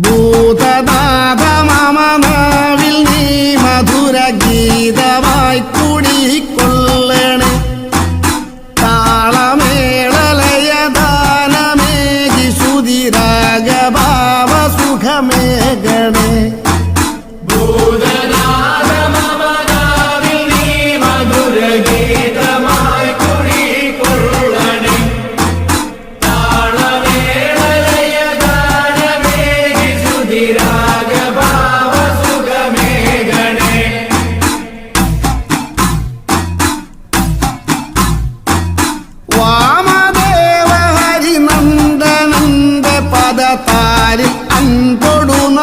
ഭൂതനാഥ മമനാവിൽ നീ മധുര ഗീതമായി കുടിക്കൊള്ളണേ താളമേളലയ ദാനമേകി സുതിരാഗഭാവ സുഖമേകണേ പാലിൽ അൻപൊടുന്ന